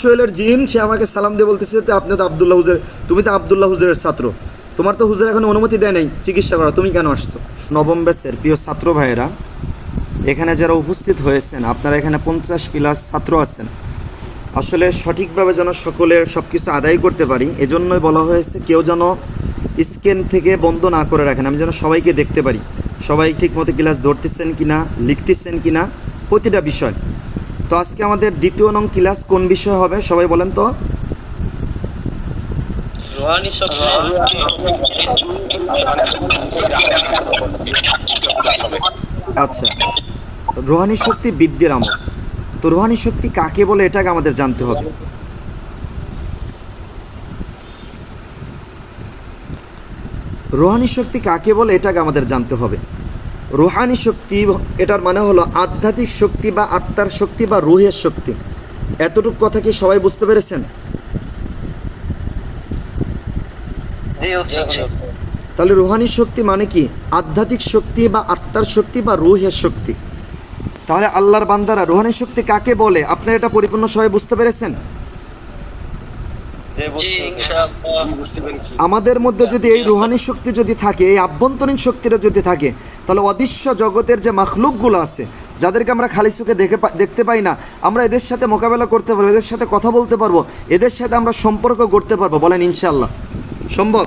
সোহেলের জিন, সে আমাকে সালাম দিয়ে বলতেছে আপনি তো আবদুল্লাহ হুজের, তুমি তো আবদুল্লাহ হুজুরের ছাত্র। তোমার তো হুজুর এখন অনুমতি দেয় নাই, চিকিৎসা করা তুমি কেন আসছো? নবম ব্যাচের প্রিয় ছাত্র ভাইয়েরা, এখানে যারা উপস্থিত হয়েছেন, আপনারা এখানে পঞ্চাশ প্লাস ছাত্র আছেন। আসলে সঠিকভাবে যেন সকলের সব কিছু আদায় করতে পারি, এজন্যই বলা হয়েছে, কেউ যেন স্ক্যান থেকে বন্ধ না করে রাখেন, আমি যেন সবাইকে দেখতে পারি। সবাই ঠিকমতো ক্লাস ধরতেছেন কি না লিখতেছেন কিনা, প্রতিটা বিষয়। তো আজকে আমাদের দ্বিতীয় নং ক্লাস কোন বিষয় হবে? সবাই বলেন তো। আচ্ছা রোহানি শক্তি বৃদ্ধির আমল। তো রোহানি শক্তি কাকে বলে এটাকে আমাদের জানতে হবে। রোহানি শক্তি কাকে বলে এটাকে আমাদের জানতে হবে। রোহানি শক্তি এটার মানে হলো আধ্যাত্মিক শক্তি বা আত্মার শক্তি বা রুহের শক্তি। এতটুকু কথা কি সবাই বুঝতে পেরেছেন? তাহলে রুহানি শক্তি মানে কি? আধ্যাত্মিক শক্তি বা আত্মার শক্তি বা রুহের শক্তি। তাহলে আল্লাহর বান্দারা রুহানি শক্তি কাকে বলে? আপনারা এটা পরিপূর্ণ সবাই বুঝতে পেরেছেন? আমাদের মধ্যে যদি এই রুহানি শক্তি যদি থাকে এই আভ্যন্তরীণ শক্তিটা যদি থাকে তাহলে অদৃশ্য জগতের যে মাখলুকগুলো আছে, যাদেরকে আমরা খালি চোখে দেখে দেখতে পাই না, আমরা এদের সাথে মোকাবেলা করতে পারব, এদের সাথে কথা বলতে পারব, এদের সাথে আমরা সম্পর্ক করতে পারব। বলেন ইনশাল্লাহ সম্ভব?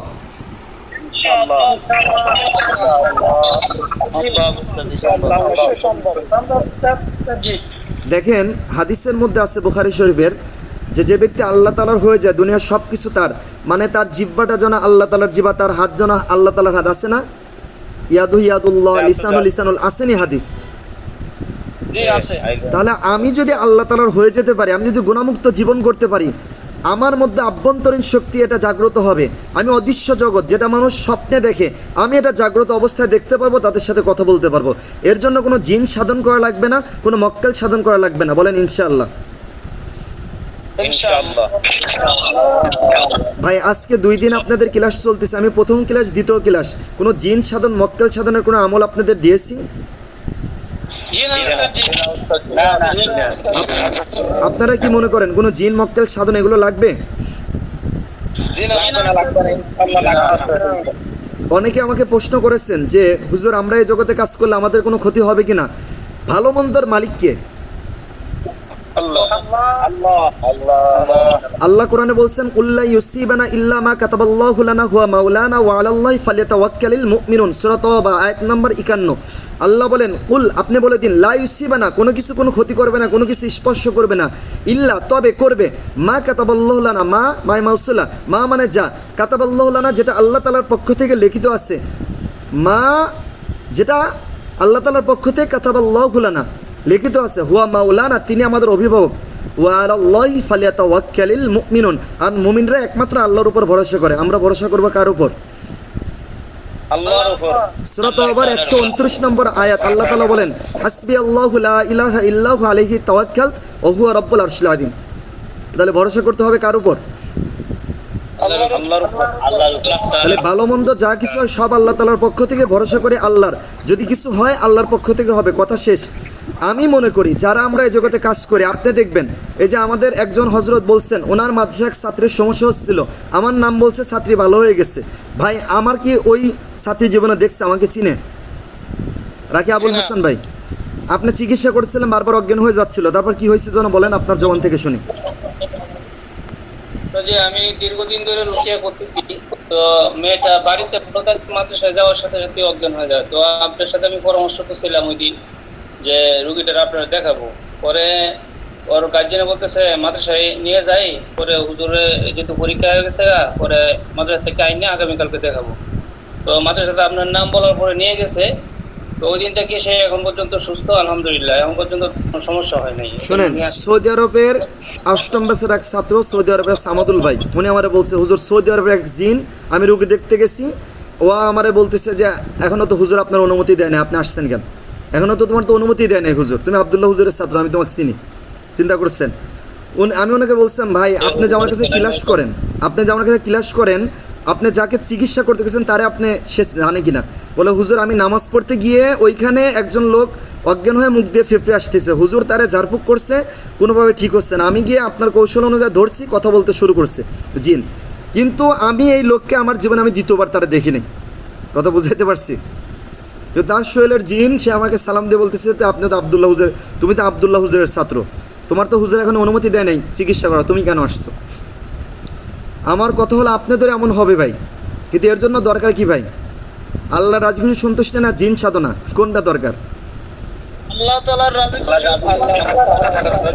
দেখেন, হাদিসের মধ্যে আছে বুখারি শরীফের, যে যে ব্যক্তি আল্লাহ তালার হয়ে যায়, দুনিয়ার সব কিছু তার মানে তার জিব্বাটা যেন আল্লাহ তালার জিবা তার হাত যেন আল্লাহ তালার হাত, আছে না? ইয়াদু ইয়াদুল্লাহ লিসানুল লিসানুল আসেনি হাদিস। তাহলে আমি যদি আল্লাহ তালার হয়ে যেতে পারি আমি যদি গুণামুক্ত জীবন করতে পারি আমার মধ্যে আভ্যন্তরীণ শক্তি এটা জাগ্রত হবে। আমি অদৃশ্য জগৎ যেটা মানুষ স্বপ্নে দেখে আমি এটা জাগ্রত অবস্থায় দেখতে পারব তাদের সাথে কথা বলতে পারব। এর জন্য কোনো জিন সাধন করা লাগবে না কোনো মক্কেল সাধন করা লাগবে না বলেন ইনশাআল্লাহ ইনশাআল্লাহ। ভাই আজকে দুই দিন আপনাদের ক্লাস চলতেছে। আমি প্রথম ক্লাস দ্বিতীয় ক্লাস। কোনো জিন সাধন মক্কেল সাধনের কোনো আমল আপনাদের দিয়েছি? জি না জি না না আপনারা কি মনে করেন কোনো জিন মক্কেল সাধন এগুলো লাগবে? জি না? লাগবে না ইনশাআল্লাহ লাগবে। অনেকে আমাকে প্রশ্ন করেছেন যে হুজুর আমরা এই জগতে কাজ করলে আমাদের কোনো ক্ষতি হবে কিনা? ভালো মন্দর মালিককে। আল্লাহ। কোরআনে বলছেন উল্লা ইউসিবানা ইল্লা মা কাতাবাল্লাহু লানা হুয়া মাওলানা ওয়া আলাল্লাহি ফালিয়াতাওয়াক্কালিল মুমিনুন। সূরা তওবা, আয়াত নম্বর 51 আল্লাহ বলেন, কুল, আপনি বলে দিন, লা ইউসিবানা কোনো কিছু কোনো ক্ষতি করবে না, কোনো কিছু স্পর্শ করবে না। ইল্লা, তবে করবে। মা কাতাবাল্লাহু লানা, মা মাই মাউসুলা, মা মানে যা। কাতাবাল্লাহু লানা, যেটা আল্লাহ তাআলার পক্ষ থেকে লিখিত আছে। মা, যেটা আল্লাহ তালার পক্ষ থেকে কাতাবাল্লাহু লানা। লিখিত আছে হুয়া মাওলানা তিনি আমাদের অভিভাবক। মুমিনুন। আর মুমিনরা একমাত্র আল্লাহর উপর ভরসা করে। আমরা ভরসা করব কার উপর? সূরা তাওবার 129 নম্বর আয়াত আল্লাহ তাআলা বলেন হাসবি আল্লাহু লা ইলাহা ইল্লাহু আলাইহি তাওয়াক্কাল ওয়া হুয়া রাব্বুল আরশিল আযীম। তাহলে ভরসা করতে হবে কার উপর? তাহলে ভালো মন্দ যা কিছু হয় সব আল্লাহ তালার পক্ষ থেকে ভরসা করে আল্লাহর। যদি কিছু হয় আল্লাহর পক্ষ থেকে হবে। কথা শেষ। আমি মনে করি যারা আমরা এই জগতে কাজ করি আপনি দেখবেন এই যে আমাদের একজন হজরত বলছেন ওনার মাঝে এক ছাত্রের সমস্যা হচ্ছিল। আমার নাম বলছে ছাত্রী ভালো হয়ে গেছে। ভাই আমার কি ওই ছাত্রী জীবনে দেখছে আমাকে চিনে? রাকি আবুল হাসান ভাই আপনি চিকিৎসা করছিলেন বারবার অজ্ঞান হয়ে যাচ্ছিল। তারপর কি হয়েছে যেন বলেন আপনার জবান থেকে শুনি। তো যে আমি দীর্ঘদিন ধরে রুকিয়া করতেছি তো মেয়েটা বাড়িতে প্রধান মাদ্রাসায় যাওয়ার সাথে সাথে অজ্ঞান হয়ে যায়। তো আপনার সাথে আমি পরামর্শ করছিলাম ওই দিন। যে রুগীটার আপনারা দেখাবো। পরে ওর গার্জেনে বলতেছে মাদ্রাসায় নিয়ে যাই। পরে হুজুরে যেহেতু পরীক্ষা হয়ে গেছে পরে মাদ্রাসা থেকে আইনে আগামীকালকে দেখাবো। তো মাদ্রাসাতে আপনার নাম বলার পরে নিয়ে গেছে। তো ওই দিন থেকে সে এখন পর্যন্ত সুস্থ আলহামদুলিল্লাহ। এখন পর্যন্ত কোনো সমস্যা হয় নাই। শোনেন সৌদি আরবের অষ্টম ব্যাচের এক ছাত্র সৌদি আরবের সামাদুল ভাই উনি আমারে বলছে হুজুর সৌদি আরবের এক জিন আমি রুগী দেখতে গেছি। ও আমারে বলতেছে যে এখনও তো হুজুর আপনার অনুমতি দেয় না আপনি আসছেন কেন? এখনও তো তোমার তো অনুমতি দেয় নাই হুজুর। তুমি আবদুল্লাহ হুজুরের ছাত্র, আমি তোমাকে চিনি। চিন্তা করছেন। আমি ওনাকে বলছিলাম, ভাই, আপনি যে আমার কাছে ক্লাস করেন, আপনি যে আমার কাছে ক্লাস করেন, আপনি যাকে চিকিৎসা করতে গেছেন, তারে আপনি সে জানে কিনা? বলে, হুজুর, আমি নামাজ পড়তে গিয়ে ওইখানে একজন লোক অজ্ঞান হয়ে মুখ দিয়ে ফেফড়ে আসতেছে। হুজুর তারে ঝাড়ফুঁক করছে, কোনোভাবে ঠিক হচ্ছে না। আমি গিয়ে আপনার কৌশল অনুযায়ী ধরছি, কথা বলতে শুরু করছে। জিন। কিন্তু আমি এই লোককে আমার জীবনে আমি দ্বিতীয়বার তারা দেখিনি কথা বুঝাইতে পারছি? যে দাস সোহেলের জিন, সে আমাকে সালাম দিয়ে বলতেছে তো আপনি তো আবদুল্লাহ হুজুর, তুমি তো আবদুল্লাহ হুজুরের ছাত্র। তোমার তো হুজুর এখন অনুমতি দেয় নাই, চিকিৎসা করা তুমি কেন আসছো? আমার কথা হলো আপনাদের এমন হবে ভাই, কিন্তু এর জন্য দরকার কি ভাই? আল্লাহ রাজগুলি সন্তুষ্ট না, জিন সাধনা, কোনটা দরকার? আল্লাহ তাআলার রাজি খুশি আল্লাহ